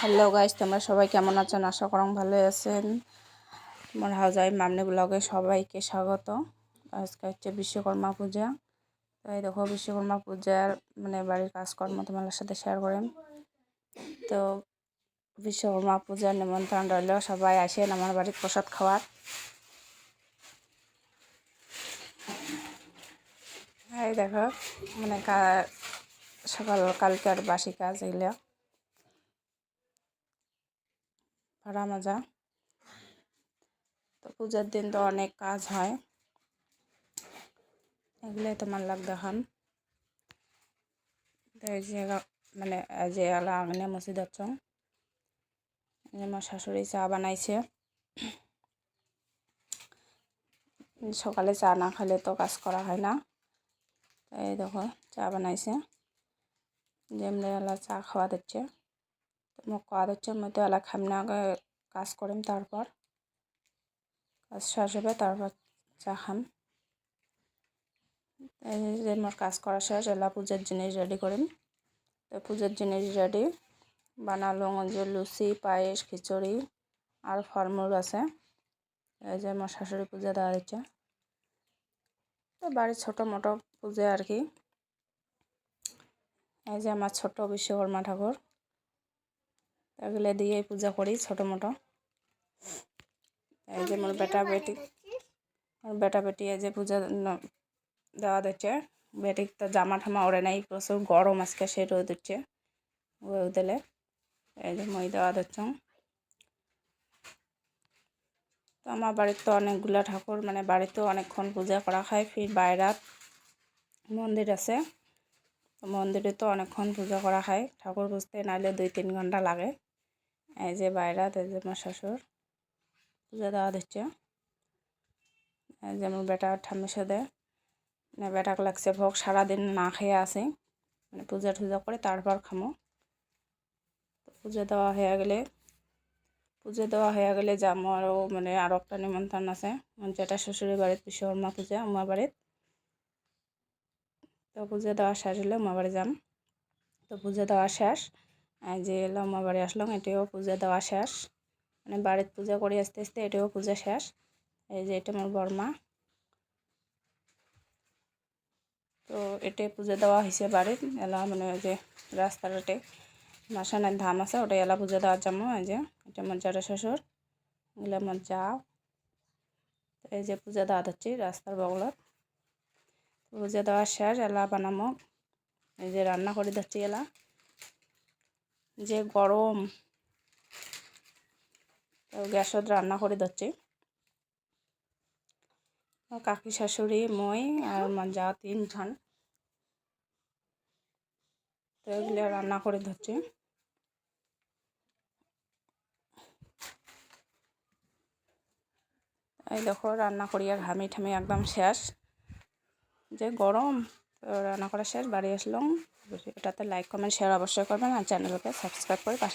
Hello guys, তোমরা সবাই কেমন আছেন? আশা করং ভালো আছেন। তোমার হাউজাই মামনি ব্লগে সবাইকে স্বাগত। আজকে হচ্ছে বিশ্বকর্মা পূজা। তাই দেখো, বিশ্বকর্মা পূজার মানে বাড়ির কাজকর্ম তোমাদের সাথে শেয়ার করেন। তো বিশ্বকর্মা পূজার নিমন্ত্রণ রইল সবাই আসেন আমার বাড়ির প্রসাদ খাওয়ার। এই দেখো মানে সকাল কালকার বাসি কাজ এগুলো। ভাড়া মাজা তো পূজার দিন তো অনেক কাজ হয়। এগুলোই তোমার লাগ দেখান। মানে যে আলা আঙনে মসি যাচ্ছ আমার শাশুড়ি চা বানাইছে। সকালে চা না খেলে তো কাজ করা হয় না। তাই দেখো, চা বানাইছে। যেমনি এলা চা খাওয়া দিচ্ছে। তো এলা খাম আগে কাজ করিম, তারপর কাজ শেষ হবে, তারপর চা খাম। যে মোর কাজ করা শেষ, এলা পূজার জিনিস রেডি করিম। তো পূজার জিনিস রেডি বানালো যে লুচি, পায়েস, খিচুড়ি, আর ফলমূল আছে। এই যে আমার শাশুড়ি পূজা দেওয়া দিচ্ছে তো বাড়ির ছোটো মোটো পুজো আর কি। এই যে আমার ছোট বিশ্বকর্মা ঠাকুর। এগুলো দিয়ে পূজা করি ছোটো মোটো। এই যে মোর বেটা বেটি, মোর বেটা বেটি এই যে পূজা দেওয়া দিচ্ছে। বেটি তো জামা ঠামা ওড়ে নাই, প্রচুর গরম আজকে সে রোদ দিচ্ছে, রোদ দিলে। এই যে মই দেওয়া দিচ্ছ। তো আমার বাড়িতে তো অনেকগুলো ঠাকুর মানে বাড়িতেও অনেকক্ষণ পূজা করা হয়, ফির বাইরাত মন্দির আছে। মন্দিরে তো অনেকক্ষণ পূজা করা হয়, ঠাকুর বুঝতে নাইলে দুই তিন ঘণ্টা লাগে। এই যে বাইরাত, এই যে আমার শ্বশুর পূজা দেওয়া দিচ্ছে। এই যে আমার বেটা ঠাম্মির সাথে মানে বেটাকে লাগছে ভোগ, সারাদিন না খেয়ে আসি মানে পূজা টুজা করে তারপর খামো। পুজো দেওয়া হয়ে গেলে, পুজো দেওয়া হয়ে গেলে যাব আরও মানে আরও একটা নিমন্ত্রণ আছে। যেটা শ্বশুরের বাড়ির বিশ্বকর্মা পূজা আমার বাড়ির তো পুজো দেওয়া শেষ হলে আমার বাড়ি যাম। তো পুজো দেওয়া শেষ। যে আমার বাড়ি আসলাম এটাও পূজা দেওয়া শেষ। মানে বাড়ির পূজা করি আস্তে আস্তে, এটাও পূজা শেষ। এই যে এটা আমার বর্মা তো এটা পূজা দেওয়া হয়েছে বাড়ির। এলা মানে ওই যে রাস্তার এটে মাসানের ধাম আছে ওটা এলা পূজা দেওয়ার জন্য। এই যে এটা আমার জাটা শ্বশুর এগুলো আমার যাও এই যে পূজা দেওয়া হচ্ছে রাস্তার বগলত। পূজা দেওয়া শেষ, এলা বানামো। এই যে রান্না করে দিচ্ছি এলা। যে গরম গ্যাসত রান্না করে দিচ্ছি। কাকি শাশুড়ি, মই আর যা তিনজন। তো এগুলো রান্না করে ধরছি এই দেখো, রান্না করি আর ঘামি ঠামি একদম শেষ। যে গরম রান্না করা শেষ, বাড়ি আসলাম। এটাতে লাইক কমেন্ট শেয়ার অবশ্যই করবেন আর চ্যানেলকে সাবস্ক্রাইব করে পাশে